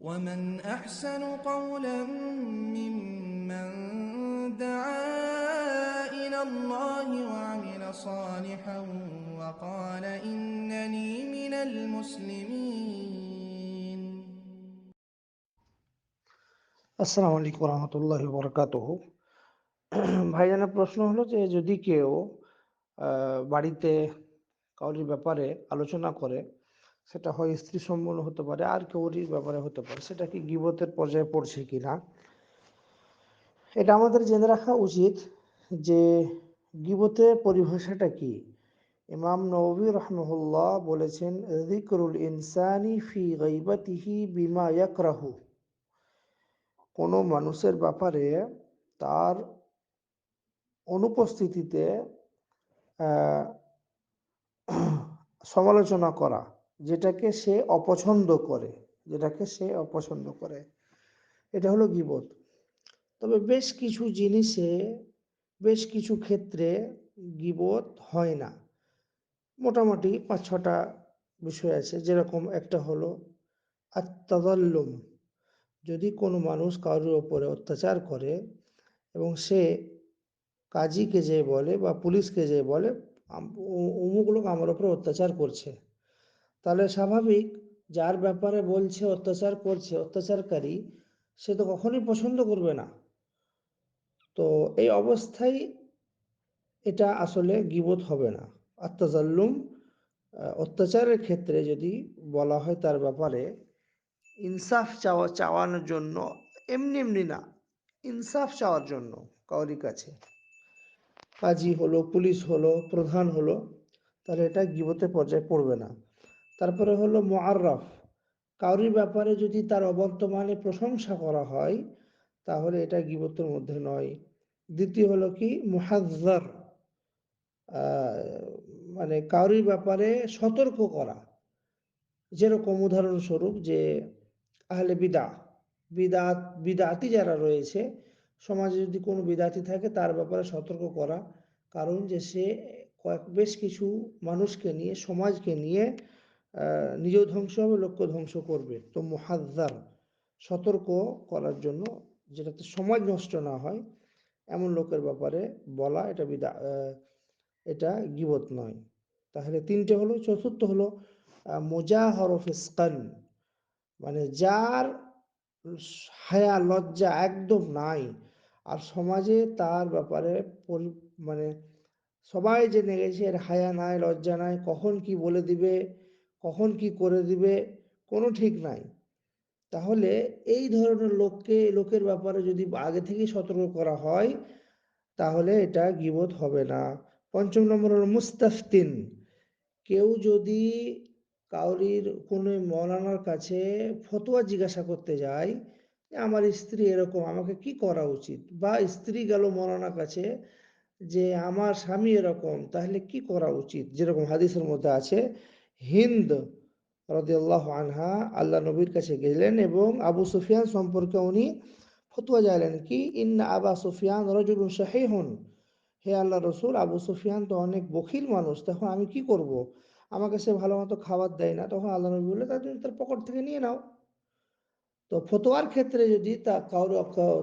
ومن أحسن قولا ممن دعا إلى الله وعمل صالحا وقال إنني من المسلمين আসসালামু আলাইকুম রহমতুল্লাহ বরকাতহ ভাইজানের প্রশ্ন হলো যে যদি কেউ আহ, বাড়িতে কাউরির ব্যাপারে আলোচনা করে সেটা হয় স্ত্রী সম্বন্ধ হতে পারে, আর কেউরির ব্যাপারে হতে পারে। সেটা কি গিবতের পর্যায়ে পড়ছে কিনা? এটা আমাদের জেনে রাখা উচিত যে গিবতের পরিভাষাটা কি? ইমাম নবী রহমহুল্লাহ বলেছেন, যিকরুল ইনসানি ফি গাইবাতিহি বিমা ইয়াকরাহু। কোনো মানুষের ব্যাপারে তার অনুপস্থিতিতে সমালোচনা করা যেটাকে সে অপছন্দ করে, যেটাকে সে অপছন্দ করে। এটা হলো গীবত। তবে বেশ কিছু জিনিসে, বেশ কিছু ক্ষেত্রে গীবত হয় না। মোটামুটি পাঁচ, ছটা বিষয় আছে। যেরকম একটা হলো আত্মাদাল্লুম। যদি কোনো মানুষ কারোর ওপরে অত্যাচার করে এবং সে কাজীকে যে বলে বা পুলিশকে যে বলে অমুক লোক আমার ওপরে অত্যাচার করছে। তাহলে স্বাভাবিক, যার ব্যাপারে বলছে, অত্যাচার করছে, অত্যাচারকারী, সে তো কখনোই পছন্দ করবে না। তো এই অবস্থায় এটা আসলে গিবত হবে না। আত্মাজাল্লুম অত্যাচারের ক্ষেত্রে যদি বলা হয় তার ব্যাপারে, ইনসাফ চাওয়া, চাওয়ানোর জন্য, এমনি এমনি না, ইনসাফ চাওয়ার জন্য কাউরি কাছে। কাজী হলো, পুলিশ হলো, প্রধান হলো, তাহলে এটা গিবতের পর্যায়ে পড়বে না। তারপরে হলো মোয়াররফ কাউরির ব্যাপারে যদি তার অবর্তমানে প্রশংসা করা হয়, তাহলে এটা গিবতের মধ্যে নয়। দ্বিতীয় হলো কি? মুহাজ্জার মানে কাউরির ব্যাপারে সতর্ক করা। যেরকম উদাহরণস্বরূপ যে আহলে বিদা বিদাত বিদাতি যারা রয়েছে, সমাজে যদি কোনো বিদাতি থাকে, তার ব্যাপারে সতর্ক করা। কারণ যে সে কয়েক, বেশ কিছু মানুষকে নিয়ে, সমাজকে নিয়ে নিজেও ধ্বংস হবে লক্ষ্য ধ্বংস করবে। তো মুহাদ্দার, সতর্ক করার জন্য যেটাতে সমাজ নষ্ট না হয়, এমন লোকের ব্যাপারে বলা এটা বিদা এটা গিবত নয়। তাহলে তিনটে হলো। চতুর্থ হলো মোজাহর ফিসকান মানে যার হায়া, লজ্জা একদম নাই। আর সমাজে তার ব্যাপারে পরি- মানে সবাই জেনে গেছে, এর হায়া নাই, লজ্জা নাই, কখন কি বলে দিবে কখন কি করে দিবে, কোনো ঠিক নাই। তাহলে এই ধরনের লোককে, লোকের ব্যাপারে যদি আগে থেকেই সতর্ক করা হয়, তাহলে এটা গিবত হবে না। পঞ্চম নম্বর হলো মুস্তাফতিন। কেউ যদি কাউরির কোনো মৌলানার কাছে ফতোয়া জিজ্ঞাসা করতে যায় আমার স্ত্রী এরকম, আমাকে কি করা উচিত? বা স্ত্রী গেল মৌলানার কাছে, যে আমার স্বামী এরকম, তাহলে কি করা উচিত? যেরকম হাদিসের মধ্যে আছে হিন্দ রদিয়াল্লাহ আনহা আল্লাহ নবীর কাছে গেলেন এবং আবু সুফিয়ান সম্পর্কে উনি ফতুয়া চাইলেন কি, ইন্না আবা সুফিয়ান রজুলুন শাহিহুন হে আল্লাহ রসুল, আবু সুফিয়ান তো অনেক বখিল মানুষ, তখন আমি কি করব? আমাকে সে ভালো মতো খাবার দেয় না। তখন আল্লাহ নবী বললে তা তুমি তার পকেট থেকে নিয়ে নাও। তো ফতোয়ার ক্ষেত্রে যদি তা কারও,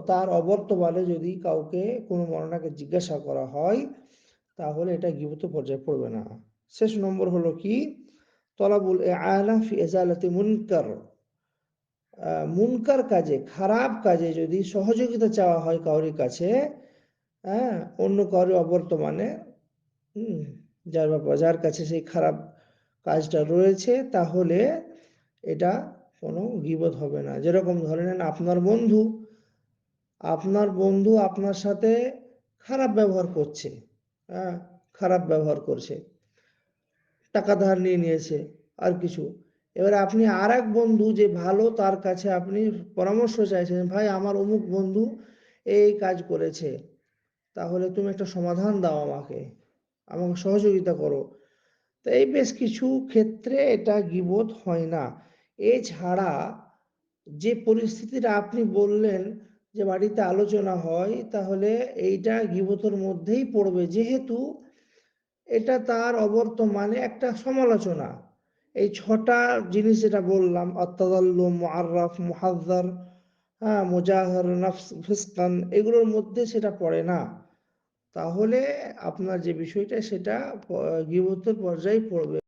তার অবর্তমানে যদি কাউকে কোনো মরণাকে জিজ্ঞাসা করা হয়, তাহলে এটা গিবত পর্যায়ে পড়বে না। শেষ নম্বর হলো কি তলাবুল আয়না ফি এজালাতি মুনকার। মুনকার কাজে, খারাপ কাজে যদি সহযোগিতা চাওয়া হয় কাউরির কাছে হ্যাঁ অন্য কারও অবর্তমানে যার ব্যাপার যার কাছে সেই খারাপ কাজটা রয়েছে, তাহলে এটা কোনো গিবত হবে না। যেরকম ধরে নেন আপনার বন্ধু আপনার বন্ধু আপনার সাথে খারাপ ব্যবহার করছে হ্যাঁ খারাপ ব্যবহার করছে। টাকা ধার নিয়ে নিয়েছে আর কিছু। এবারে আপনি আর এক বন্ধু যে ভালো, তার কাছে আপনি পরামর্শ চাইছেন, ভাই, আমার অমুক বন্ধু এই কাজ করেছে, তাহলে তুমি একটা সমাধান দাও আমাকে আমাকে সহযোগিতা করো। তো এই বেশ কিছু ক্ষেত্রে এটা গিবত হয় না। এছাড়া যে পরিস্থিতিটা আপনি বললেন যে বাড়িতে আলোচনা হয়, তাহলে এইটা গিবতের মধ্যেই পড়বে। যেহেতু এটা তার অবর্তমানে একটা সমালোচনা। এই ছটা জিনিস যেটা বললাম, আত্তাদাল্লু, মুআররাফ, মুহাজ্জার হ্যাঁ মুজাহির, নাফস, ফিসকান, এগুলোর মধ্যে সেটা পড়ে না। তাহলে আপনার যে বিষয়টা সেটা গিবতের পর্যায়ে পড়বে।